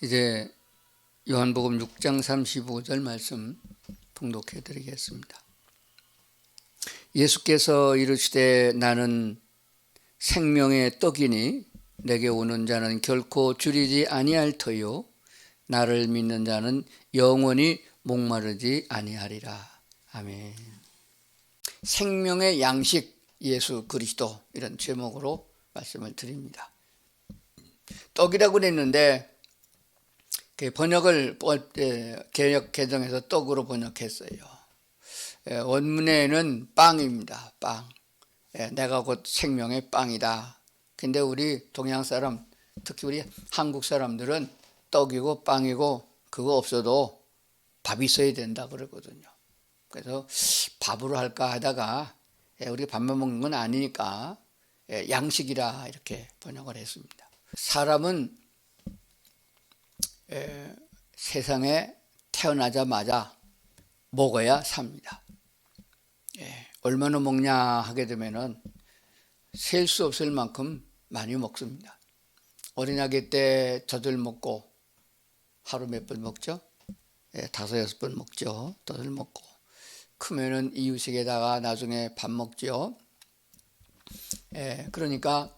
이제 요한복음 6장 35절 말씀 봉독해 드리겠습니다. 예수께서 이르시되 나는 생명의 떡이니 내게 오는 자는 결코 줄이지 아니할 터요 나를 믿는 자는 영원히 목마르지 아니하리라. 아멘. 생명의 양식 예수 그리스도 이런 제목으로 말씀을 드립니다. 떡이라고 그 번역을 개혁 개정해서 떡으로 번역했어요. 예, 원문에는 빵입니다. 빵. 예, 내가 곧 생명의 빵이다. 근데 우리 동양 사람, 특히 우리 한국 사람들은 떡이고 빵이고 그거 없어도 밥이 있어야 된다 그러거든요. 그래서 밥으로 할까 하다가 예, 우리가 밥만 먹는 건 아니니까 양식이라 이렇게 번역을 했습니다. 사람은 에, 세상에 태어나자마자 먹어야 삽니다. 예, 얼마나 먹냐 하게 되면은 셀 수 없을 만큼 많이 먹습니다. 어린아기 때 젖을 먹고 하루 몇 번 먹죠? 예, 다섯 여섯 번 먹죠. 젖을 먹고 크면은 이유식에다가 나중에 밥 먹죠. 예, 그러니까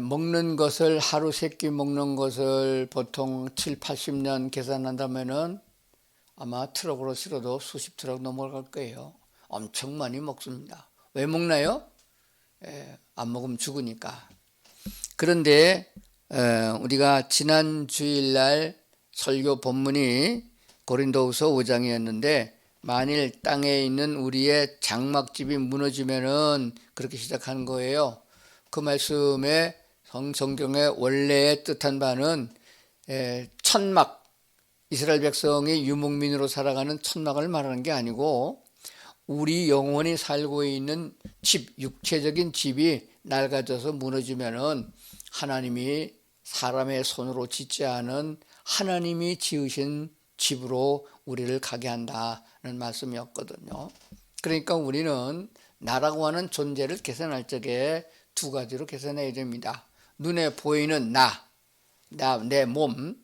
먹는 것을 하루 세 끼 먹는 것을 보통 7, 80년 계산한다면은 아마 트럭으로 실어도 수십 트럭 넘어갈 거예요. 엄청 많이 먹습니다. 왜 먹나요? 에, 안 먹으면 죽으니까. 그런데 에, 우리가 지난 주일날 설교 본문이 고린도후서 5장이었는데 만일 땅에 있는 우리의 장막집이 무너지면은 그렇게 시작하는 거예요. 그 말씀의 성경의 원래의 뜻한 바는 천막 이스라엘 백성이 유목민으로 살아가는 천막을 말하는 게 아니고 우리 영혼이 살고 있는 집 육체적인 집이 낡아져서 무너지면은 하나님이 사람의 손으로 짓지 않은 하나님이 지으신 집으로 우리를 가게 한다는 말씀이었거든요. 그러니까 우리는 나라고 하는 존재를 계산할 적에 두 가지로 계산해야 됩니다. 눈에 보이는 나, 나, 내 몸,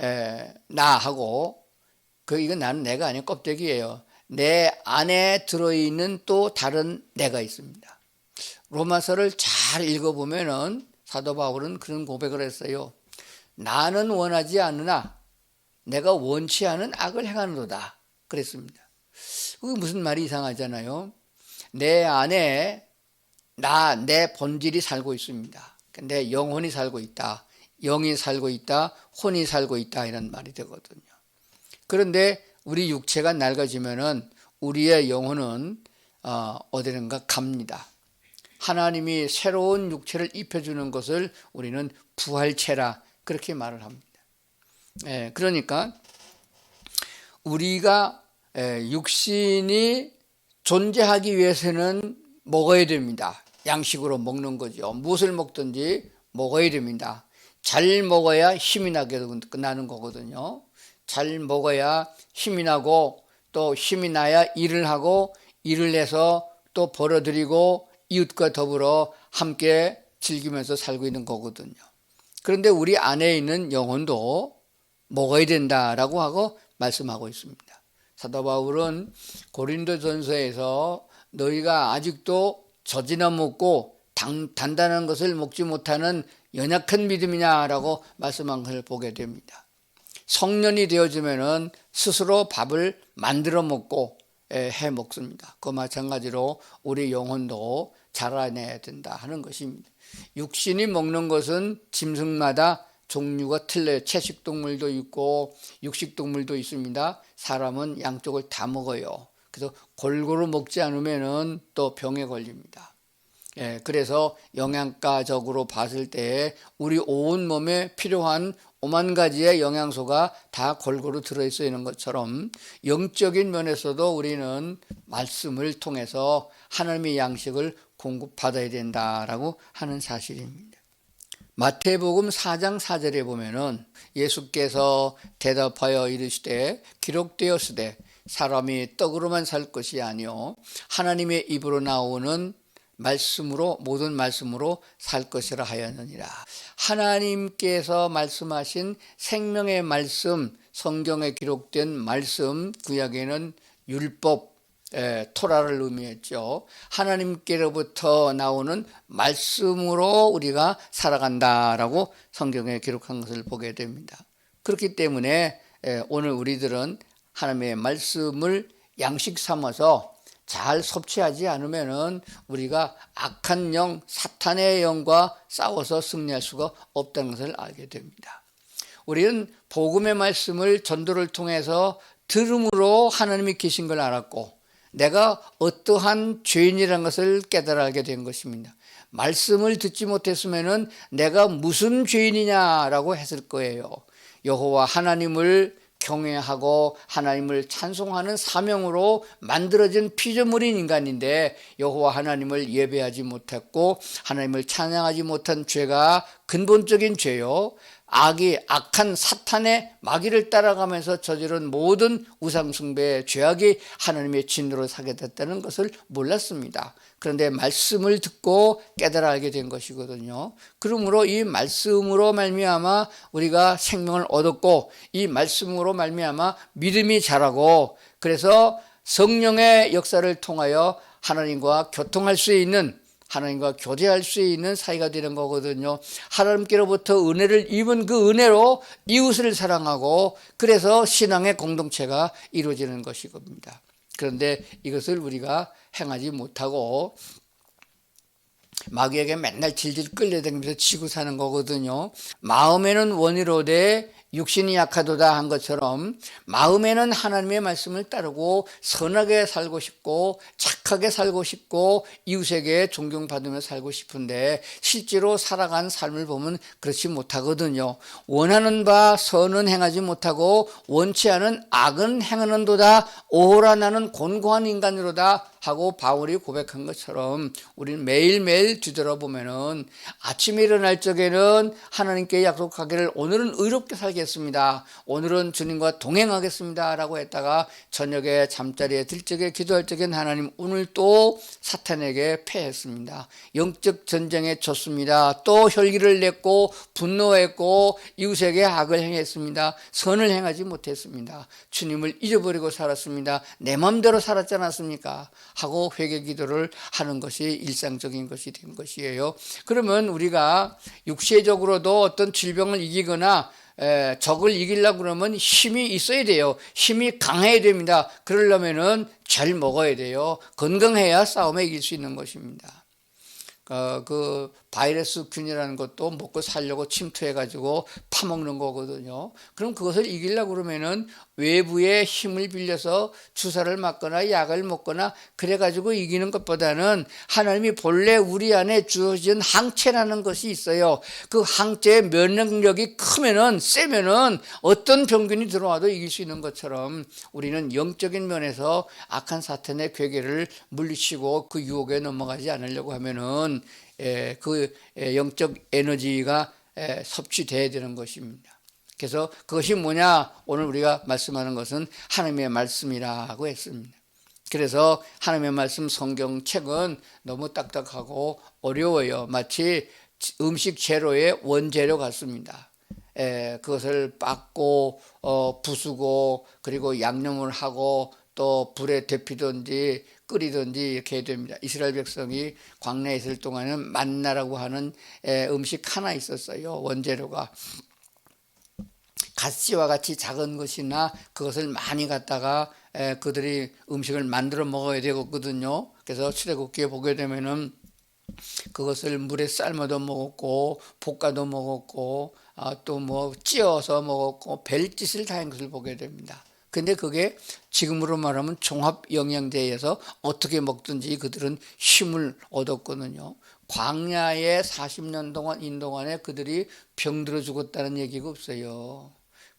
에, 나하고, 그, 이건 나는 내가 아닌 껍데기예요. 내 안에 들어있는 또 다른 내가 있습니다. 로마서를 잘 읽어보면은 사도 바울은 그런 고백을 했어요. 나는 원하지 않으나 내가 원치 않은 악을 행하는도다. 그랬습니다. 그게 무슨 말이 이상하잖아요. 내 안에 나, 내 본질이 살고 있습니다. 내 영혼이 살고 있다. 영이 살고 있다. 혼이 살고 있다. 이런 말이 되거든요. 그런데 우리 육체가 낡아지면은 우리의 영혼은 어, 어디든가 갑니다. 하나님이 새로운 육체를 입혀주는 것을 우리는 부활체라 그렇게 말을 합니다. 예, 그러니까 우리가 예, 육신이 존재하기 위해서는 먹어야 됩니다. 양식으로 먹는 거죠. 무엇을 먹든지 먹어야 됩니다. 잘 먹어야 힘이 나게 끝나는 거거든요. 잘 먹어야 힘이 나고 또 힘이 나야 일을 하고 일을 해서 또 벌어들이고 이웃과 더불어 함께 즐기면서 살고 있는 거거든요. 그런데 우리 안에 있는 영혼도 먹어야 된다라고 하고 말씀하고 있습니다. 사도 바울은 고린도 전서에서 너희가 아직도 젖이나 먹고 단, 단단한 것을 먹지 못하는 연약한 믿음이냐라고 말씀한 것을 보게 됩니다. 성년이 되어지면은 스스로 밥을 만들어 먹고 해 먹습니다. 그 마찬가지로 우리 영혼도 자라내야 된다 하는 것입니다. 육신이 먹는 것은 짐승마다 종류가 틀려요. 채식 동물도 있고 육식 동물도 있습니다. 사람은 양쪽을 다 먹어요. 그래서 골고루 먹지 않으면은 또 병에 걸립니다. 예, 그래서 영양가적으로 봤을 때 우리 온 몸에 필요한 오만 가지의 영양소가 다 골고루 들어있어 있는 것처럼 영적인 면에서도 우리는 말씀을 통해서 하나님의 양식을 공급받아야 된다라고 하는 사실입니다. 마태복음 4장 4절에 보면은 예수께서 대답하여 이르시되 기록되었으되 사람이 떡으로만 살 것이 아니요 하나님의 입으로 나오는 말씀으로 모든 말씀으로 살 것이라 하였느니라. 하나님께서 말씀하신 생명의 말씀, 성경에 기록된 말씀, 구약에는 율법, 에, 토라를 의미했죠. 하나님께로부터 나오는 말씀으로 우리가 살아간다라고 성경에 기록한 것을 보게 됩니다. 그렇기 때문에 에, 오늘 우리들은 하나님의 말씀을 양식 삼아서 잘 섭취하지 않으면은 우리가 악한 영, 사탄의 영과 싸워서 승리할 수가 없다는 것을 알게 됩니다. 우리는 복음의 말씀을 전도를 통해서 들음으로 하나님이 계신 걸 알았고 내가 어떠한 죄인이라는 것을 깨달아 알게 된 것입니다. 말씀을 듣지 못했으면은 내가 무슨 죄인이냐라고 했을 거예요. 여호와 하나님을 경외하고 하나님을 찬송하는 사명으로 만들어진 피조물인 인간인데 여호와 하나님을 예배하지 못했고 하나님을 찬양하지 못한 죄가 근본적인 죄요. 악이 악한 사탄의 마귀를 따라가면서 저지른 모든 우상숭배의 죄악이 하나님의 진노로 사게 됐다는 것을 몰랐습니다. 그런데 말씀을 듣고 깨달아 알게 된 것이거든요. 그러므로 이 말씀으로 말미암아 우리가 생명을 얻었고 이 말씀으로 말미암아 믿음이 자라고 그래서 성령의 역사를 통하여 하나님과 교통할 수 있는 하나님과 교제할 수 있는 사이가 되는 거거든요. 하나님께로부터 은혜를 입은 그 은혜로 이웃을 사랑하고 그래서 신앙의 공동체가 이루어지는 것이 겁니다. 그런데 이것을 우리가 행하지 못하고 마귀에게 맨날 질질 끌려다니면서 치고 사는 거거든요. 마음에는 원이로되 육신이 약하도다 한 것처럼 마음에는 하나님의 말씀을 따르고 선하게 살고 싶고 착하게 살고 싶고 이웃에게 존경받으며 살고 싶은데 실제로 살아간 삶을 보면 그렇지 못하거든요. 원하는 바 선은 행하지 못하고 원치 않은 악은 행하는도다 오호라 나는 곤고한 인간으로다 하고 바울이 고백한 것처럼 우리는 매일매일 뒤돌아보면은 아침에 일어날 적에는 하나님께 약속하기를 오늘은 의롭게 살겠습니다. 오늘은 주님과 동행하겠습니다. 라고 했다가 저녁에 잠자리에 들 적에 기도할 적엔 하나님 오늘 또 사탄에게 패했습니다. 영적 전쟁에 졌습니다. 또 혈기를 냈고 분노했고 이웃에게 악을 행했습니다. 선을 행하지 못했습니다. 주님을 잊어버리고 살았습니다. 내 마음대로 살았지 않았습니까? 하고 회개 기도를 하는 것이 일상적인 것이 된 것이에요. 그러면 우리가 육체적으로도 어떤 질병을 이기거나 에, 적을 이기려고 그러면 힘이 있어야 돼요. 힘이 강해야 됩니다. 그러려면은 잘 먹어야 돼요. 건강해야 싸움에 이길 수 있는 것입니다. 어, 그 바이러스 균이라는 것도 먹고 살려고 침투해가지고 파먹는 거거든요. 그럼 그것을 이기려고 그러면은 외부의 힘을 빌려서 주사를 맞거나 약을 먹거나 그래가지고 이기는 것보다는 하나님이 본래 우리 안에 주어진 항체라는 것이 있어요. 그 항체의 면역력이 크면은 세면은 어떤 병균이 들어와도 이길 수 있는 것처럼 우리는 영적인 면에서 악한 사탄의 괴계를 물리치고 그 유혹에 넘어가지 않으려고 하면은 에, 그 영적 에너지가 에, 섭취돼야 되는 것입니다. 그래서 그것이 뭐냐? 오늘 우리가 말씀하는 것은 하나님의 말씀이라고 했습니다. 그래서 하나님의 말씀 성경책은 너무 딱딱하고 어려워요. 마치 음식 재료의 원재료 같습니다. 에, 그것을 빻고 어, 부수고 그리고 양념을 하고 또 불에 데피든지 끓이든지 이렇게 해야 됩니다. 이스라엘 백성이 광야에 있을 동안은 만나라고 하는 음식 하나 있었어요. 원재료가. 갓씨와 같이 작은 것이나 그것을 많이 갖다가 그들이 음식을 만들어 먹어야 되거든요. 그래서 출애굽기에 보게 되면은 그것을 물에 삶아도 먹었고 볶아도 먹었고 아, 또뭐 찌어서 먹었고 별짓을 다한 것을 보게 됩니다. 근데 그게 지금으로 말하면 종합 영양제에서 어떻게 먹든지 그들은 힘을 얻었거든요. 광야에 40년 동안 인동안에 그들이 병들어 죽었다는 얘기가 없어요.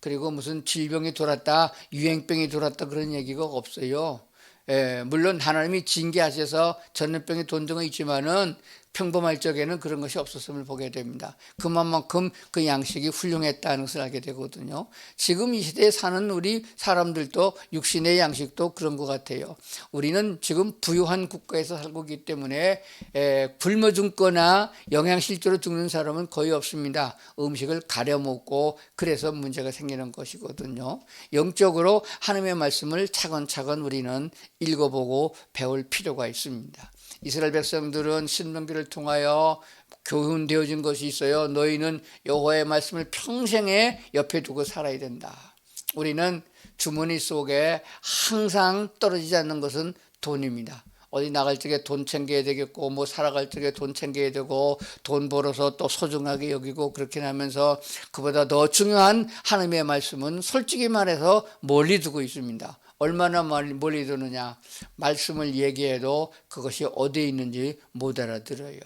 그리고 무슨 질병이 돌았다, 유행병이 돌았다 그런 얘기가 없어요. 예, 물론 하나님이 징계하셔서 전염병이 돈 적은 있지만은 평범할 적에는 그런 것이 없었음을 보게 됩니다. 그만큼 그 양식이 훌륭했다는 것을 알게 되거든요. 지금 이 시대에 사는 우리 사람들도 육신의 양식도 그런 것 같아요. 우리는 지금 부유한 국가에서 살고 있기 때문에 에, 굶어 죽거나 영양실조로 죽는 사람은 거의 없습니다. 음식을 가려 먹고 그래서 문제가 생기는 것이거든요. 영적으로 하나님의 말씀을 차근차근 우리는 읽어보고 배울 필요가 있습니다. 이스라엘 백성들은 신명기를 통하여 교훈되어진 것이 있어요. 너희는 여호와의 말씀을 평생에 옆에 두고 살아야 된다. 우리는 주머니 속에 항상 떨어지지 않는 것은 돈입니다. 어디 나갈 적에 돈 챙겨야 되겠고 뭐 살아갈 적에 돈 챙겨야 되고 돈 벌어서 또 소중하게 여기고 그렇게 하면서 그보다 더 중요한 하나님의 말씀은 솔직히 말해서 멀리 두고 있습니다. 얼마나 멀리 두느냐 말씀을 얘기해도 그것이 어디에 있는지 못 알아들어요.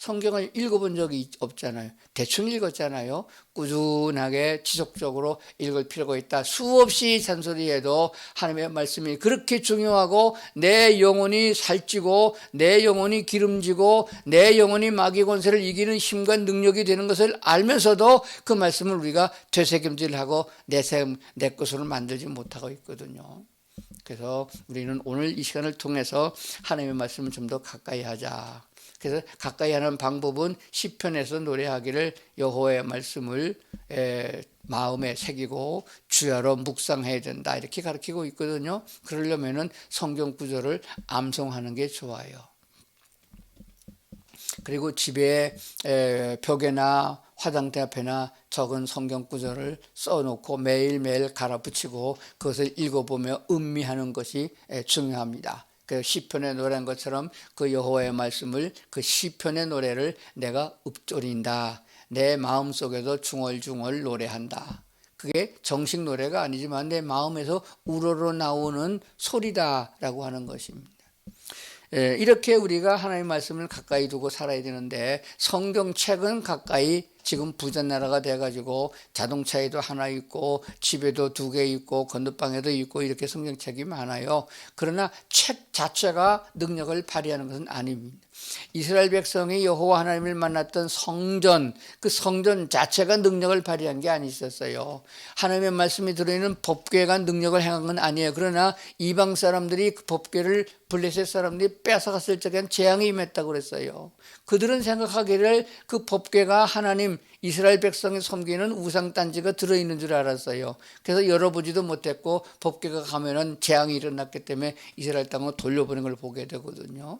성경을 읽어본 적이 없잖아요. 대충 읽었잖아요. 꾸준하게 지속적으로 읽을 필요가 있다. 수없이 잔소리해도 하나님의 말씀이 그렇게 중요하고 내 영혼이 살찌고 내 영혼이 기름지고 내 영혼이 마귀 권세를 이기는 힘과 능력이 되는 것을 알면서도 그 말씀을 우리가 되새김질하고 내, 것으로 만들지 못하고 있거든요. 그래서 우리는 오늘 이 시간을 통해서 하나님의 말씀을 좀 더 가까이 하자. 그래서 가까이 하는 방법은 시편에서 노래하기를 여호와의 말씀을 에, 마음에 새기고 주야로 묵상해야 된다 이렇게 가르치고 있거든요. 그러려면은 성경 구절을 암송하는 게 좋아요. 그리고 집에 에, 벽에나 화장대 앞에나 적은 성경 구절을 써놓고 매일매일 갈아붙이고 그것을 읽어보며 음미하는 것이 중요합니다. 그 시편에 노래한 것처럼 그 여호와의 말씀을 그 시편의 노래를 내가 읊조린다. 내 마음 속에도 중얼중얼 노래한다. 그게 정식 노래가 아니지만 내 마음에서 우러러 나오는 소리다라고 하는 것입니다. 예, 이렇게 우리가 하나님의 말씀을 가까이 두고 살아야 되는데 성경책은 가까이 지금 부자 나라가 돼가지고 자동차에도 하나 있고 집에도 두 개 있고 건너방에도 있고 이렇게 성경책이 많아요. 그러나 책 자체가 능력을 발휘하는 것은 아닙니다. 이스라엘 백성이 여호와 하나님을 만났던 성전 그 성전 자체가 능력을 발휘한 게 아니었어요. 하나님의 말씀이 들어있는 법궤가 능력을 행한 건 아니에요. 그러나 이방 사람들이 그 법궤를 블레셋 사람들이 뺏어갔을 적엔 재앙이 임했다고 그랬어요. 그들은 생각하기를 그 법궤가 하나님 이스라엘 백성이 섬기는 우상 단지가 들어있는 줄 알았어요. 그래서 열어보지도 못했고 법궤가 가면은 재앙이 일어났기 때문에 이스라엘 땅으로 돌려보낸 걸 보게 되거든요.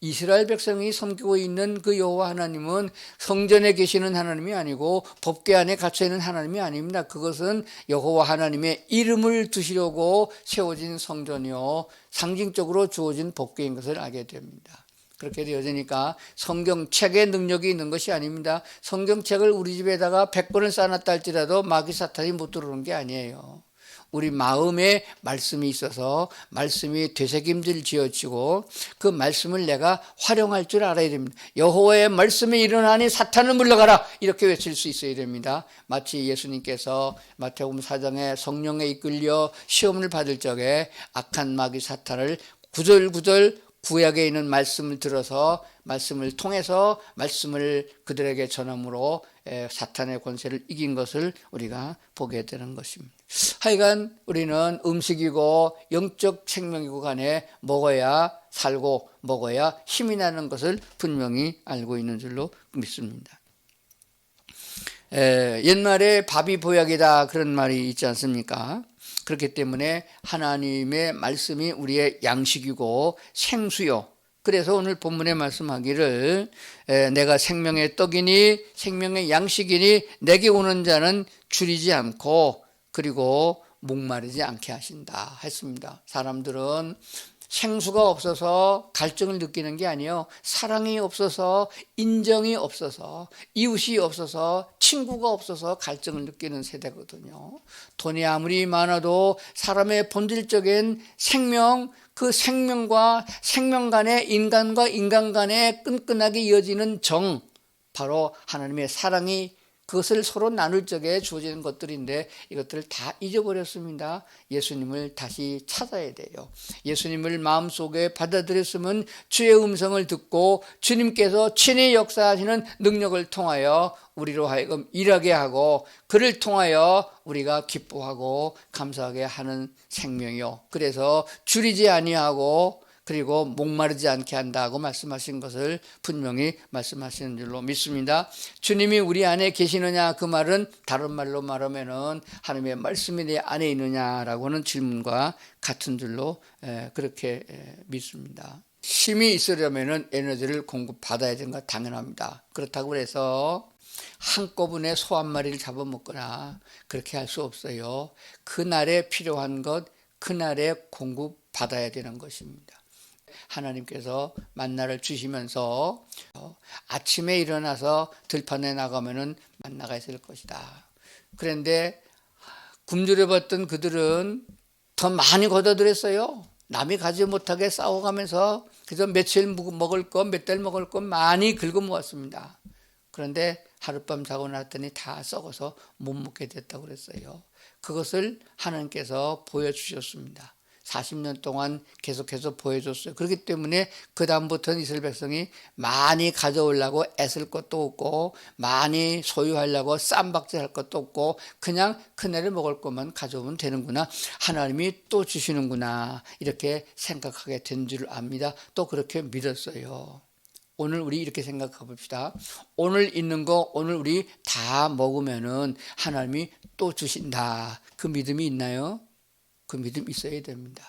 이스라엘 백성이 섬기고 있는 그 여호와 하나님은 성전에 계시는 하나님이 아니고 법궤 안에 갇혀 있는 하나님이 아닙니다. 그것은 여호와 하나님의 이름을 두시려고 세워진 성전이요 상징적으로 주어진 법궤인 것을 알게 됩니다. 그렇게 되어지니까 성경책의 능력이 있는 것이 아닙니다. 성경책을 우리 집에다가 100권을 쌓아놨다 할지라도 마귀 사탄이 못 들어오는 게 아니에요. 우리 마음에 말씀이 있어서 말씀이 되새김질 지어지고 그 말씀을 내가 활용할 줄 알아야 됩니다. 여호와의 말씀이 일어나니 사탄을 물러가라 이렇게 외칠 수 있어야 됩니다. 마치 예수님께서 마태복음 4장에 성령에 이끌려 시험을 받을 적에 악한 마귀 사탄을 구절구절 구약에 있는 말씀을 들어서 말씀을 통해서 말씀을 그들에게 전함으로 사탄의 권세를 이긴 것을 우리가 보게 되는 것입니다. 하여간 우리는 음식이고 영적 생명이고 간에 먹어야 살고 먹어야 힘이 나는 것을 분명히 알고 있는 줄로 믿습니다. 옛말에 밥이 보약이다 그런 말이 있지 않습니까? 그렇기 때문에 하나님의 말씀이 우리의 양식이고 생수요. 그래서 오늘 본문에 말씀하기를 내가 생명의 떡이니 생명의 양식이니 내게 오는 자는 줄이지 않고 그리고 목마르지 않게 하신다 했습니다. 사람들은 생수가 없어서 갈증을 느끼는 게 아니에요. 사랑이 없어서 인정이 없어서 이웃이 없어서 친구가 없어서 갈증을 느끼는 세대거든요. 돈이 아무리 많아도 사람의 본질적인 생명 그 생명과 생명 간의 인간과 인간 간의 끈끈하게 이어지는 정 바로 하나님의 사랑이 그것을 서로 나눌 적에 주어지는 것들인데 이것들을 다 잊어버렸습니다. 예수님을 다시 찾아야 돼요. 예수님을 마음속에 받아들였으면 주의 음성을 듣고 주님께서 친히 역사하시는 능력을 통하여 우리로 하여금 일하게 하고 그를 통하여 우리가 기뻐하고 감사하게 하는 생명이요. 그래서 줄이지 아니하고 그리고 목마르지 않게 한다고 말씀하신 것을 분명히 말씀하시는 줄로 믿습니다. 주님이 우리 안에 계시느냐 그 말은 다른 말로 말하면은 하나님의 말씀이 내 안에 있느냐라고 하는 질문과 같은 줄로 그렇게 믿습니다. 힘이 있으려면은 에너지를 공급받아야 되는 것 당연합니다. 그렇다고 해서 한꺼번에 소 한 마리를 잡아먹거나 그렇게 할 수 없어요. 그날에 필요한 것 그날에 공급받아야 되는 것입니다. 하나님께서 만나를 주시면서 아침에 일어나서 들판에 나가면은 만나가 있을 것이다. 그런데 굶주려 봤던 그들은 더 많이 걷어들였어요. 남이 가지 못하게 싸워가면서 그래서 며칠 먹을 것, 몇 달 먹을 것 많이 긁어 모았습니다. 그런데 하룻밤 자고 났더니 다 썩어서 못 먹게 됐다고 그랬어요. 그것을 하나님께서 보여주셨습니다. 40년 동안 계속해서 보여줬어요. 그렇기 때문에 그 다음부터는 이스라엘 백성이 많이 가져오려고 애쓸 것도 없고 많이 소유하려고 쌈박질할 것도 없고 그냥 큰애를 먹을 것만 가져오면 되는구나. 하나님이 또 주시는구나. 이렇게 생각하게 된 줄 압니다. 또 그렇게 믿었어요. 오늘 우리 이렇게 생각해 봅시다. 오늘 있는 거 오늘 우리 다 먹으면은 하나님이 또 주신다. 그 믿음이 있나요? 그 믿음 있어야 됩니다.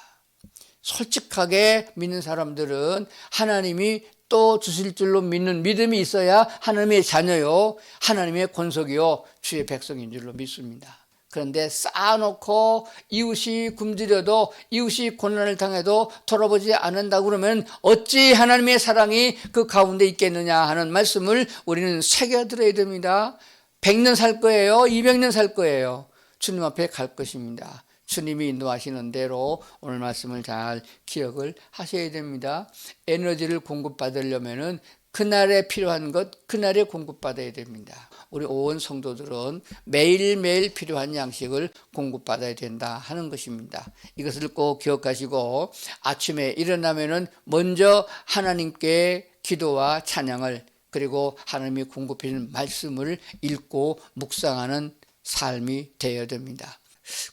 솔직하게 믿는 사람들은 하나님이 또 주실 줄로 믿는 믿음이 있어야 하나님의 자녀요, 하나님의 권속이요, 주의 백성인 줄로 믿습니다. 그런데 쌓아놓고 이웃이 굶주려도 이웃이 고난을 당해도 돌아보지 않는다 그러면 어찌 하나님의 사랑이 그 가운데 있겠느냐 하는 말씀을 우리는 새겨들어야 됩니다. 100년 살 거예요. 200년 살 거예요. 주님 앞에 갈 것입니다. 주님이 인도하시는 대로 오늘 말씀을 잘 기억을 하셔야 됩니다. 에너지를 공급받으려면은 그날에 필요한 것 그날에 공급받아야 됩니다. 우리 온 성도들은 매일매일 필요한 양식을 공급받아야 된다 하는 것입니다. 이것을 꼭 기억하시고 아침에 일어나면은 먼저 하나님께 기도와 찬양을 그리고 하나님이 공급해 주는 말씀을 읽고 묵상하는 삶이 되어야 됩니다.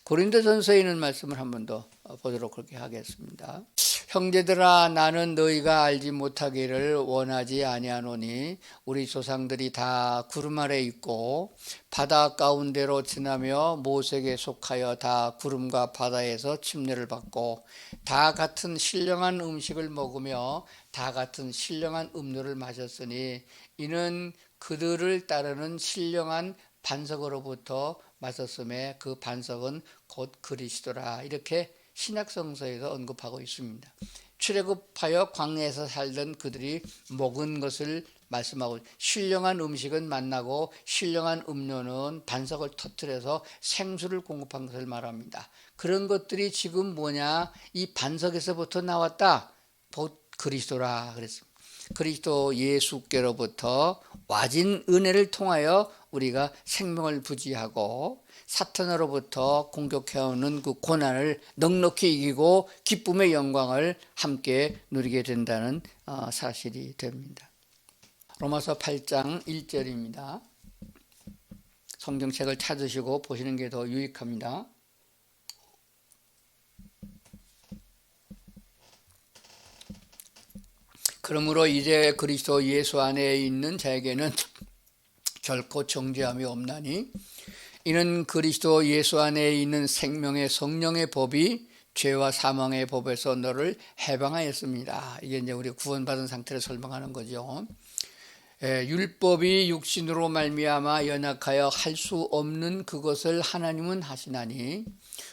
고린도전서에 있는 말씀을 한 번 더 보도록 그렇게 하겠습니다. 형제들아 나는 너희가 알지 못하기를 원하지 아니하노니 우리 조상들이 다 구름 아래 있고 바다 가운데로 지나며 모색에 속하여 다 구름과 바다에서 침례를 받고 다 같은 신령한 음식을 먹으며 다 같은 신령한 음료를 마셨으니 이는 그들을 따르는 신령한 반석으로부터 맞섰음에 그 반석은 곧 그리스도라 이렇게 신약성서에서 언급하고 있습니다. 출애굽하여 광야에서 살던 그들이 먹은 것을 말씀하고 신령한 음식은 만나고 신령한 음료는 반석을 터뜨려서 생수를 공급한 것을 말합니다. 그런 것들이 지금 뭐냐? 이 반석에서부터 나왔다. 곧 그리스도라 그랬습니다. 그리스도 예수께로부터 와진 은혜를 통하여 우리가 생명을 부지하고 사탄으로부터 공격해오는 그 고난을 넉넉히 이기고 기쁨의 영광을 함께 누리게 된다는 어, 사실이 됩니다. 로마서 8장 1절입니다. 성경책을 찾으시고 보시는 게 더 유익합니다. 그러므로 이제 그리스도 예수 안에 있는 자에게는 결코 정죄함이 없나니 이는 그리스도 예수 안에 있는 생명의 성령의 법이 죄와 사망의 법에서 너를 해방하였습니다. 이게 이제 우리 구원받은 상태를 설명하는 거죠. 예, 율법이 육신으로 말미암아 연약하여 할 수 없는 그것을 하나님은 하시나니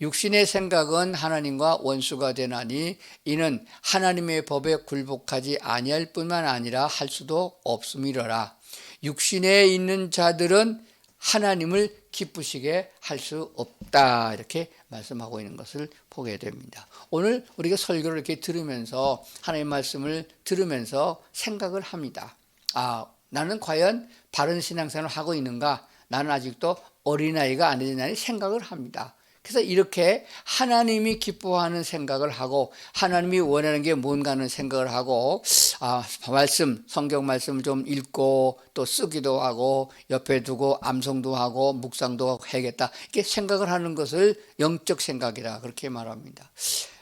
육신의 생각은 하나님과 원수가 되나니 이는 하나님의 법에 굴복하지 아니할 뿐만 아니라 할 수도 없음이로라. 육신에 있는 자들은 하나님을 기쁘시게 할 수 없다. 이렇게 말씀하고 있는 것을 보게 됩니다. 오늘 우리가 설교를 이렇게 들으면서 하나님 말씀을 들으면서 생각을 합니다. 아, 나는 과연 바른 신앙생활을 하고 있는가? 나는 아직도 어린아이가 아니냐니 생각을 합니다. 그래서 이렇게 하나님이 기뻐하는 생각을 하고 하나님이 원하는 게 뭔가 하는 생각을 하고 아, 말씀 성경 말씀을 좀 읽고 또 쓰기도 하고 옆에 두고 암송도 하고 묵상도 해야겠다 이렇게 생각을 하는 것을 영적 생각이라 그렇게 말합니다.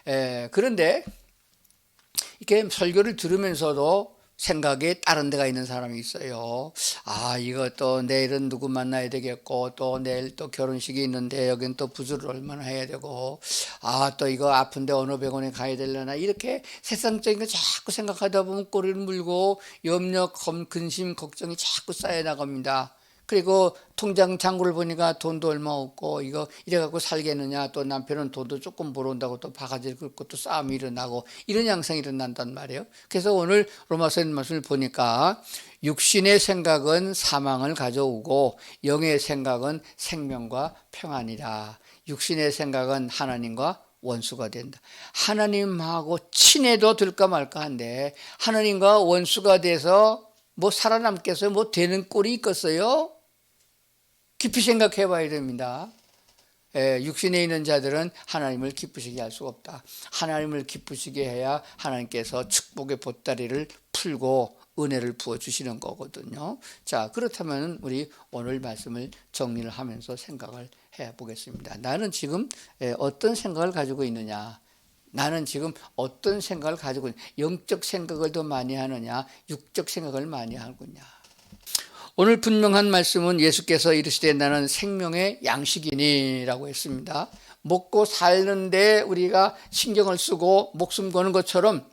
에, 그런데 이렇게 설교를 들으면서도 생각에 다른 데가 있는 사람이 있어요. 아, 또 내일은 누구 만나야 되겠고, 또 내일 또 결혼식이 있는데, 여긴 또 부주를 얼마나 해야 되고, 아, 또 이거 아픈데 어느 병원에 가야 되려나, 이렇게 세상적인 거 자꾸 생각하다 보면 꼬리를 물고, 염려, 검, 근심, 걱정이 자꾸 쌓여 나갑니다. 그리고 통장 잔고를 보니까 돈도 얼마 없고 이거 이래 갖고 살겠느냐 또 남편은 돈도 조금 벌어온다고 또 바가지를 긁고 또 싸움이 일어나고 이런 양상이 일어난단 말이에요. 그래서 오늘 로마서 말씀을 보니까 육신의 생각은 사망을 가져오고 영의 생각은 생명과 평안이라. 육신의 생각은 하나님과 원수가 된다. 하나님하고 친해도 될까 말까 한데 하나님과 원수가 돼서 뭐 살아남겠어요? 뭐 되는 꼴이 있겠어요? 깊이 생각해 봐야 됩니다. 예, 육신에 있는 자들은 하나님을 기쁘시게 할 수가 없다. 하나님을 기쁘시게 해야 하나님께서 축복의 보따리를 풀고 은혜를 부어 주시는 거거든요. 자, 그렇다면 우리 오늘 말씀을 정리를 하면서 생각을 해 보겠습니다. 나는 지금 예, 어떤 생각을 가지고 있느냐? 나는 지금 어떤 생각을 가지고? 영적 생각을 더 많이 하느냐? 육적 생각을 많이 하느냐? 오늘 분명한 말씀은 예수께서 이르시되 나는 생명의 양식이니라고 했습니다. 먹고 살는데 우리가 신경을 쓰고 목숨 거는 것처럼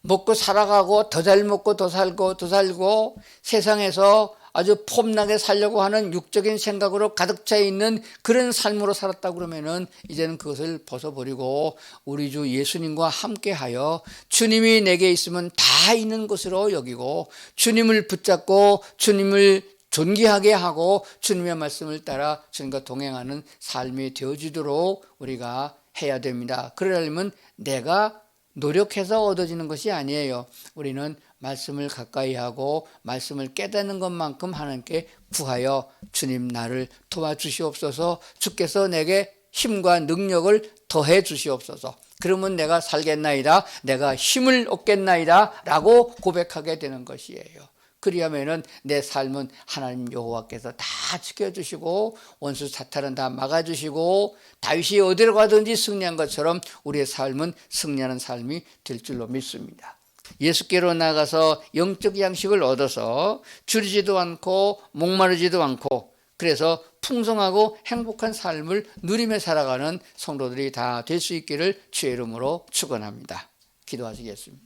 먹고 살아가고 더 잘 먹고 더 살고 더 살고 세상에서 아주 폼나게 살려고 하는 육적인 생각으로 가득 차 있는 그런 삶으로 살았다 그러면은 이제는 그것을 벗어버리고 우리 주 예수님과 함께하여 주님이 내게 있으면 다 있는 것으로 여기고 주님을 붙잡고 주님을 존귀하게 하고 주님의 말씀을 따라 주님과 동행하는 삶이 되어지도록 우리가 해야 됩니다. 그러려면 내가 노력해서 얻어지는 것이 아니에요. 우리는 말씀을 가까이 하고 말씀을 깨닫는 것만큼 하나님께 구하여 주님 나를 도와주시옵소서. 주께서 내게 힘과 능력을 더해 주시옵소서. 그러면 내가 살겠나이다 내가 힘을 얻겠나이다 라고 고백하게 되는 것이에요. 그리하면은 내 삶은 하나님 여호와께서 다 지켜주시고 원수 사탄은 다 막아주시고 다윗이 어디로 가든지 승리한 것처럼 우리의 삶은 승리하는 삶이 될 줄로 믿습니다. 예수께로 나가서 영적 양식을 얻어서 줄이지도 않고 목마르지도 않고 그래서 풍성하고 행복한 삶을 누리며 살아가는 성도들이 다 될 수 있기를 주의 이름으로 축원합니다. 기도하시겠습니다.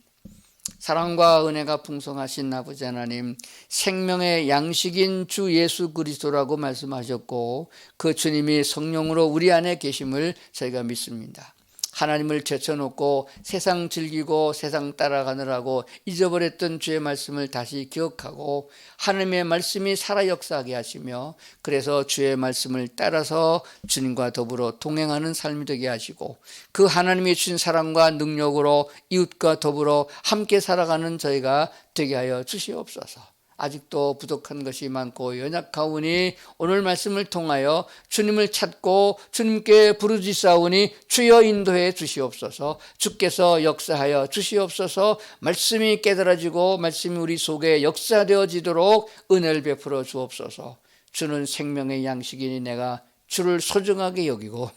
사랑과 은혜가 풍성하신 아버지 하나님 생명의 양식인 주 예수 그리스도라고 말씀하셨고 그 주님이 성령으로 우리 안에 계심을 저희가 믿습니다. 하나님을 제쳐놓고 세상 즐기고 세상 따라가느라고 잊어버렸던 주의 말씀을 다시 기억하고 하나님의 말씀이 살아 역사하게 하시며 그래서 주의 말씀을 따라서 주님과 더불어 동행하는 삶이 되게 하시고 그 하나님이 주신 사랑과 능력으로 이웃과 더불어 함께 살아가는 저희가 되게 하여 주시옵소서. 아직도 부족한 것이 많고 연약하오니 오늘 말씀을 통하여 주님을 찾고 주님께 부르짖사오니 주여 인도해 주시옵소서. 주께서 역사하여 주시옵소서. 말씀이 깨달아지고 말씀이 우리 속에 역사되어지도록 은혜를 베풀어 주옵소서. 주는 생명의 양식이니 내가 주를 소중하게 여기고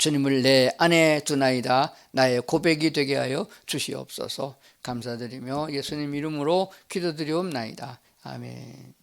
주님을 내 안에 두나이다 나의 고백이 되게 하여 주시옵소서 감사드리며 예수님 이름으로 기도드리옵나이다. 아멘.